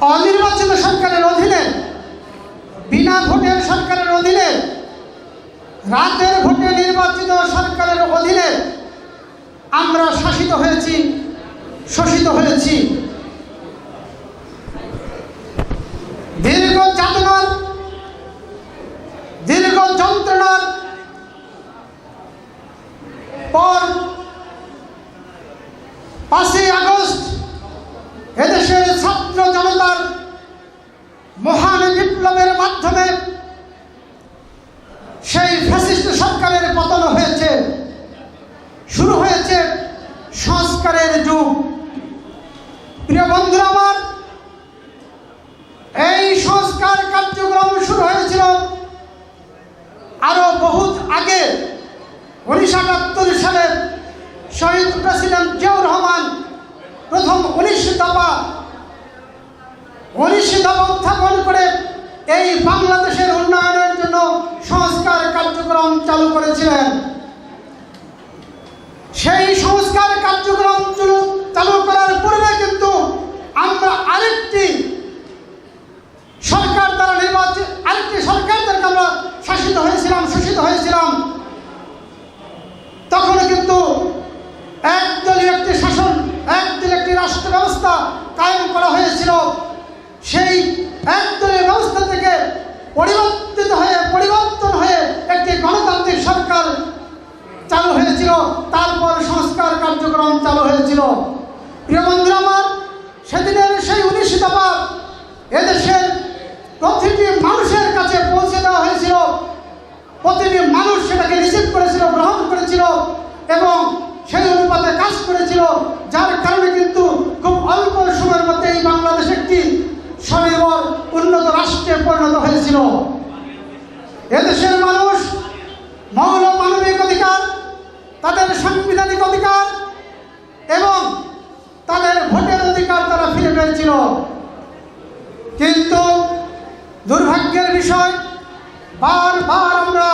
অনির্বাচিত সরকারের অধীনে, বিনা ভোটের সরকারের অধীনে রাতের ভোটে নির্বাচিত সরকারের অধীনে আমরা শাসিত হয়েছি, শোষিত হয়েছি। দীর্ঘ যাতনার, দীর্ঘ যন্ত্রণার পর সেই ফ্যাসিস্ট সরকারের পতন হয়েছে। শুরু হয়েছে সংস্কারের যুগ। প্রিয় বন্ধুরা আমার, এই সংস্কার কার্যক্রম শুরু হয়েছিল আরও বহুত আগে উনিশশো একাত্তর সালে শহীদ প্রেসিডেন্ট জিয়াউর রহমান প্রথম উনিশ দফা উনিশ দফা উত্থাপন করে এই বাংলাদেশের উন্নয়নের জন্য সংস্কার কার্যক্রম চালু করেছিলেন। সেই সংস্কার কার্যক্রম চালু- করার পূর্বে কিন্তু আমরা আরেকটি সরকার দ্বারা নির্বাচিত আরেকটি সরকার দ্বারা আমরা শাসিত হয়েছিলাম, শোষিত হয়েছিলাম। তখন কিন্তু একদলীয় একটি শাসন, একদলীয় একটি রাষ্ট্র ব্যবস্থা কায়েম করা হয়েছিল। সেই একদলীয় ব্যবস্থা থেকে পরিবর্তিত হয়ে পরিবর্তন হয়ে একটি গণতান্ত্রিক সরকার চালু হয়েছিল, তারপর সংস্কার কার্যক্রম চালু হয়েছিল। প্রিয় আমার, সেদিনের সেই উনিশ দফা এদেশের প্রতিটি মানুষের কাছে পৌঁছে দেওয়া হয়েছিল। প্রতিটি মানুষ সেটাকে রিসিভ করেছিল, গ্রহণ করেছিল এবং সেই অনুপাতে কাজ করেছিল, যার কারণে কিন্তু খুব অল্প সময়ের মধ্যে এই বাংলাদেশ একটি স্বনির্ভর উন্নত রাষ্ট্রে পরিণত হয়েছিল। এদেশের মানুষ মৌল মানবিক অধিকার, তাদের সাংবিধানিক অধিকার এবং তাদের ভোটের অধিকার তারা ফিরে পেয়েছিল। কিন্তু দুর্ভাগ্যের বিষয়, বারবার আমরা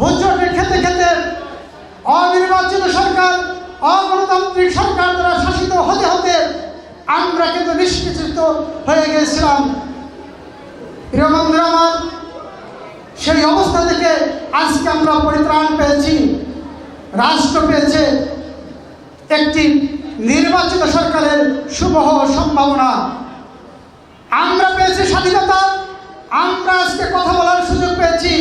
হুজরটে খেতে খেতে অনির্বাচিত সরকার, অগণতান্ত্রিক সরকার দ্বারা শাসিত হতে হতে আমরা কিন্তু নিষ্পেষিত হয়ে গিয়েছিলাম। প্রিয় বন্ধুরা আমার সেই অবস্থা থেকে আজকে আমরা পরিত্রাণ পেয়েছি। রাষ্ট্র পেয়েছে একটি নির্বাচিত সরকারের শুভ সম্ভাবনা। আমরা পেয়েছি স্বাধীনতা, আমরা আজকে কথা বলার সুযোগ পেয়েছি।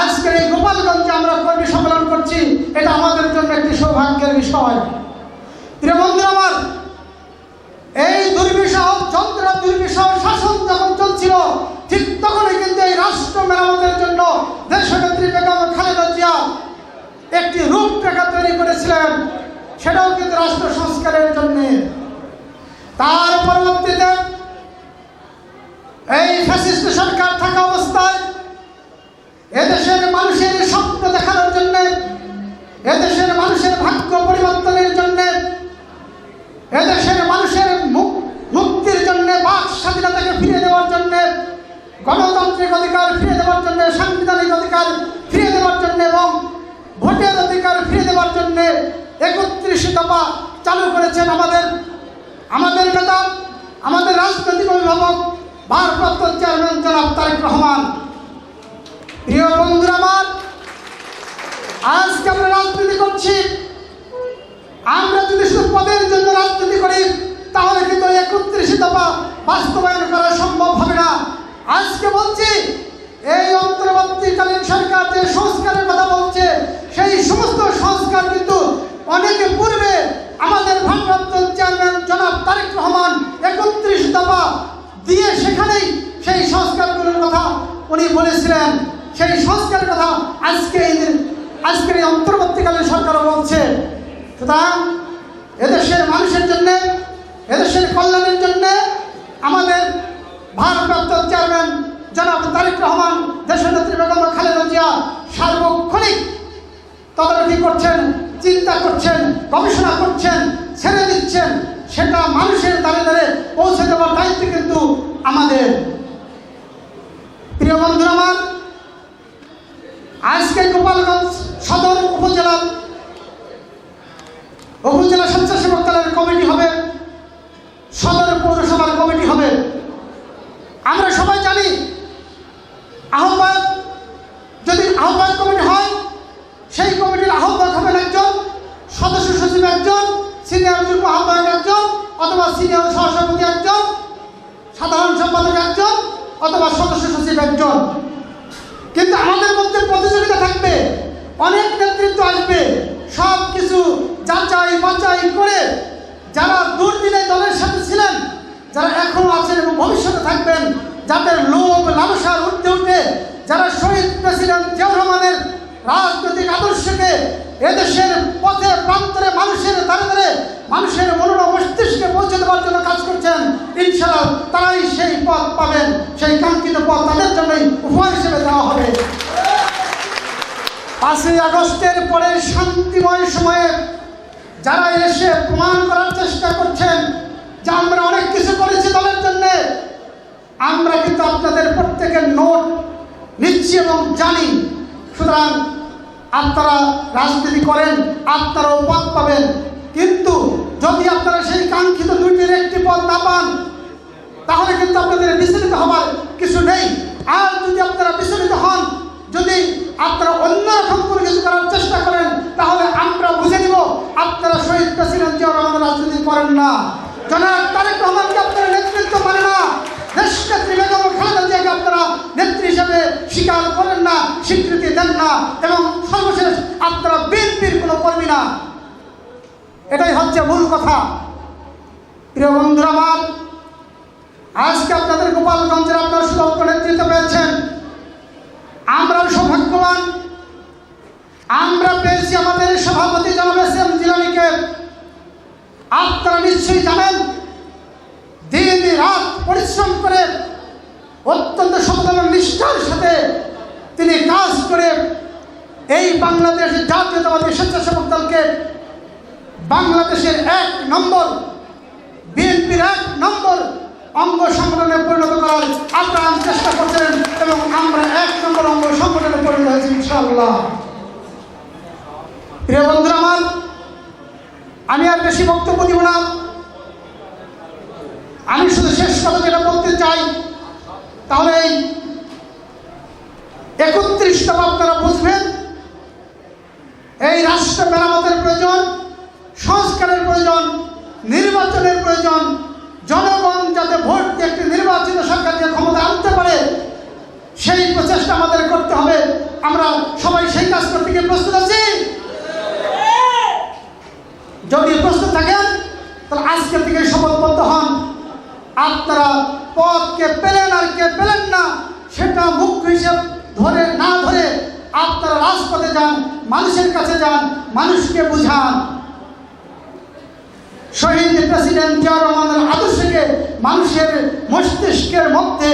আজকের এই গোপালগঞ্জে আমরা কর্মী সম্মেলন করছি, এটা আমাদের জন্য একটি সৌভাগ্যের বিষয়। প্রিয় বন্ধু আমার, এই দুর্বিষহ যন্ত্র দুর্বিষহ শাসন যখন চলছিল ঠিক তখনই কিন্তু এই রাষ্ট্র মেরামতের জন্য দেশনেত্রী বেগম খালেদা জিয়া একটি রূপরেখা তৈরি করেছিলেন। সেটাও কিন্তু রাষ্ট্র সংস্কারের জন্যে। তার পরবর্তীতে এই ফ্যাসিস্ট সরকার থাকা অবস্থায় এদেশের মানুষের স্বপ্ন দেখানোর জন্য, এদেশের মানুষের ভাগ্য পরিবর্তনের জন্য, এদেশের মানুষের মুক- মুক্তির জন্য, বাক স্বাধীনতাকে ফিরিয়ে দেওয়ার জন্য, গণতান্ত্রিক অধিকার ফিরে দেওয়ার জন্য, সাংবিধানিক অধিকার ফিরিয়ে দেওয়ার জন্য এবং ভোটের অধিকার ফিরিয়ে দেওয়ার জন্য একত্রিশ দফা চালু করেছেন আমাদের আমাদের নেতা, আমাদের রাজনৈতিক অভিভাবক, ভারপ্রাপ্ত চেয়ারম্যান জনাব তারেক রহমান। প্রিয় বন্ধুরা আমার, আজকে আমরা রাজনীতি করছি। আমরা যদি শুধু পদের জন্য রাজনীতি করি, তাহলে কিন্তু একত্রিশ দফা বাস্তবায়ন করা সম্ভব হবে না। আজকে বলছি, এই অন্তর্বর্তীকালীন সরকার যে সংস্কারের কথা বলছে সেই সমস্ত সংস্কার কিন্তু অনেকে পূর্বে আমাদের ভারপ্রাপ্ত চেয়ারম্যান জনাব তারেক রহমান একত্রিশ দফা দিয়ে সেখানেই সেই সংস্কারগুলোর কথা উনি বলেছিলেন। সেই সংস্কারের কথা আজকে আজকের এই অন্তর্বর্তীকালীন সরকারও বলছে। সুতরাং এদেশের মানুষের জন্য, এদেশের কল্যাণের জন্য আমাদের ভারপ্রাপ্ত চেয়ারম্যান জনাব তারেক রহমান, দেশনেত্রী বেগম খালেদা জিয়া সার্বক্ষণিক তদারকি করছেন, চিন্তা করছেন, গবেষণা করছেন, ছেড়ে দিচ্ছেন, সেটা মানুষের দ্বারে দ্বারে পৌঁছে দেওয়ার দায়িত্ব কিন্তু আমাদের। প্রিয় বন্ধুরা আমার, আজকে গোপালগঞ্জ সদর উপজেলার, উপজেলা স্বেচ্ছাসেবক দলের কমিটি হবে, সদর পৌরসভার কমিটি হবে। আমরা সবাই জানি আহ্বায়ক যদি আহ্বায়ক কমিটি হয় সেই কমিটির আহ্বায়ক হবেন একজন সদস্য সচিব একজন সিনিয়র যুগ্ম আহ্বায়ক একজন অথবা সিনিয়র সহসভাপতি একজন, সাধারণ সম্পাদক একজন অথবা সদস্য সচিব একজন। কিন্তু আমাদের মধ্যে প্রতিযোগিতা থাকবে, অনেক নেতৃত্ব আসবে, সব কিছু যাচাই বাছাই করে যারা দুর্দিনে দলের সাথে ছিলেন, যারা এখনও আছেন এবং ভবিষ্যতে থাকবেন, যাদের লোভ লালসার উঠতে উঠে যারা শহীদ প্রেসিডেন্ট জিয়াউর রহমানের রাজনৈতিক আদর্শকে এদেশের পথে প্রান্তরে মানুষের দ্বারে দ্বারে মানুষের মনোরম মস্তিষ্কে পৌঁছে দেওয়ার জন্য কাজ করছেন, ইনশাআল্লাহ তারাই সেই পথ পাবেন, সেই কাঙ্ক্ষিত পথ তাদের জন্যই উপহার হিসেবে দেওয়া হবে। পাঁচই আগস্টের পরে শান্তিময় সময়ে যারা এসে প্রমাণ করার চেষ্টা করছেন যে আমরা অনেক কিছু করেছি দলের জন্য, আমরা কিন্তু আপনাদের প্রত্যেকের নোট নিচ্ছি এবং জানি, সুতরাং আপনারা রাজনীতি করেন, আপনারাও পদ পাবেন, কিন্তু যদি আপনারা সেই কাঙ্ক্ষিত দুইটির একটি পদ না পান, তাহলে কিন্তু আপনাদের বিচলিত হবার কিছু নেই। আর যদি আপনারা বিচলিত হন, যদি আপনারা অন্যরকম কোনো কিছু করার চেষ্টা করেন, তাহলে আমরা বুঝে নিব, আপনারা শহীদ প্রেসিডেন্ট জিয়াউর রহমান রাজনীতি করেন না। জনাব তারেক রহমানকে আপনারা নেতৃত্ব মানে না। দেশ নেত্রী বেগম খালেদা জিয়াকে আপনারা নেত্রী হিসেবে স্বীকার করেন না, স্বীকৃতি দেন না, এবং সর্বশেষ আপনারা বিএনপির কোনো কর্মী না এটাই হচ্ছে মূল কথা। প্রিয় বন্ধুরা আমার, আজকে আপনাদের গোপালগঞ্জের আপনারা সুদক্ষ নেতৃত্ব পেয়েছেন। আমরাও সৌভাগ্যবান। আমরা পেয়েছি আমাদের সভাপতি জনাব এস এম জিলানিকে। আপনারা নিশ্চয়ই জানেন দিন রাত পরিশ্রম করে, অত্যন্ত সফল নিষ্ঠার সাথে তিনি কাজ করে এই বাংলাদেশ জাতীয়তাবাদী স্বেচ্ছাসেবক দলকে বাংলাদেশের এক নম্বর, বিএনপির এক নম্বর অঙ্গ সংগঠনে পরিণত করার আপ্রাণ চেষ্টা করছেন এবং আমরা এক নম্বর অঙ্গ সংগঠনে পরিণত হয়েছি ইনশাআল্লাহ। প্রিয় বন্ধুরা আমার, আমি আর বেশি বক্তব্য দিব না। আমি শুধু শেষ কথা যেটা বলতে চাই, তাহলে এই একত্রিশতম আপনারা বুঝবেন, এই রাষ্ট্র মেরামতের প্রয়োজন সংস্কারের প্রয়োজন, নির্বাচনের প্রয়োজন। জনগণ যাতে ভোট দিয়ে একটি নির্বাচিত সরকারকে ক্ষমতা আনতে পারে, সেই প্রচেষ্টা আমাদের করতে হবে। আমরা সবাই সেই কাজ করতে গিয়ে প্রস্তুত আছি। যদি প্রস্তুত থাকেন, তাহলে আজকে থেকে শপথবদ্ধ হন। আপনারা পথকে পেলেন আর কে পেলেন না, সেটা মুখ্য হিসেব ধরে না ধরে আপনারা রাজপথে যান, মানুষের কাছে যান, মানুষকে বুঝান। শহীদ প্রেসিডেন্ট জিয়াউর রহমানের আদর্শকে মানুষের মস্তিষ্কের মধ্যে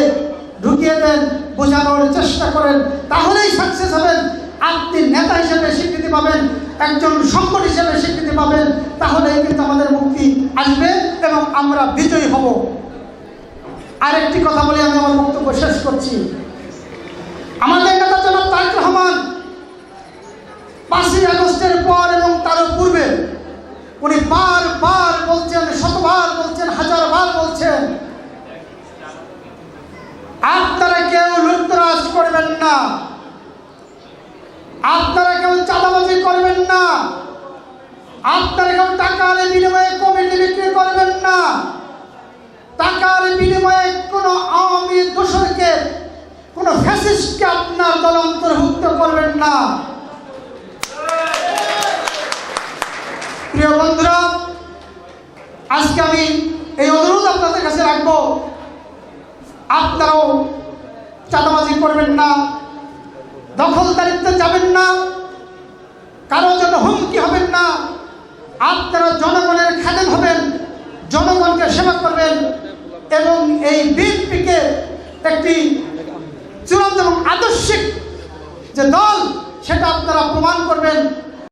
ঢুকিয়ে দেন, বোঝানোর চেষ্টা করেন, তাহলেই সাকসেস হবেন। আপনি নেতা হিসেবে স্বীকৃতি পাবেন, একজন সংকট হিসেবে স্বীকৃতি পাবেন, তাহলেই কিন্তু আমাদের মুক্তি আসবে এবং আমরা বিজয়ী হব। আরেকটি কথা বলে আমি আমার বক্তব্য শেষ করছি। আমাদের নেতা জনাব তারেক রহমান পাঁচই আগস্টের পর এবং তার পূর্বে উনি বারবার বলছেন, শতবার বলছেন, হাজারবার বলছেন। আপনারা কেউ লুটতরাজ করবেন না। আপনারা কেউ চাঁদাবাজি করবেন না। আপনারা কেউ টাকার বিনিময়ে কমিটি বিক্রি করবেন না। টাকার বিনিময়ে কোনো আওয়ামী দোসরকে কোনো ফ্যাসিস্টকে আপনার দল অন্তর্ভুক্ত করবেন না প্রিয় বন্ধুরা আজকে আমি এই অনুরোধ আপনাদের কাছে রাখব। আপনারাও চাঁদাবাজি করবেন না, দখলদারিত্বে যাবেন না কারোর জন্য হুমকি হবেন না, আপনারা জনগণের খাদেম হবেন, জনগণকে সেবা করবেন এবং এই বিএনপিকে একটি চূড়ান্ত এবং আদর্শিক যে দল, সেটা আপনারা প্রমাণ করবেন।